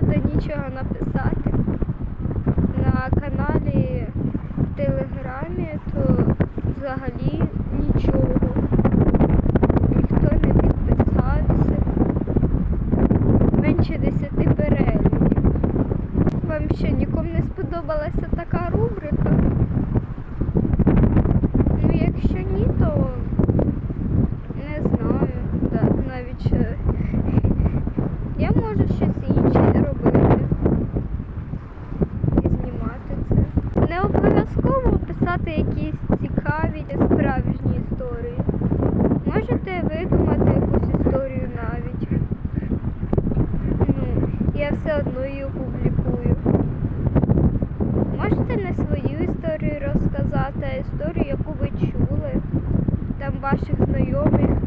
правда нічого написати на каналі в Телеграмі, то взагалі нічого. Ніхто не підписався. Менше десяти переглядів. Вам ще нікому не сподобалася така рубрика? Обов'язково якісь цікаві справжні історії. Можете видумати якусь історію навіть. Ну, я все одно її опублікую. Можете не свою історію розказати, а історію, яку ви чули, там ваших знайомих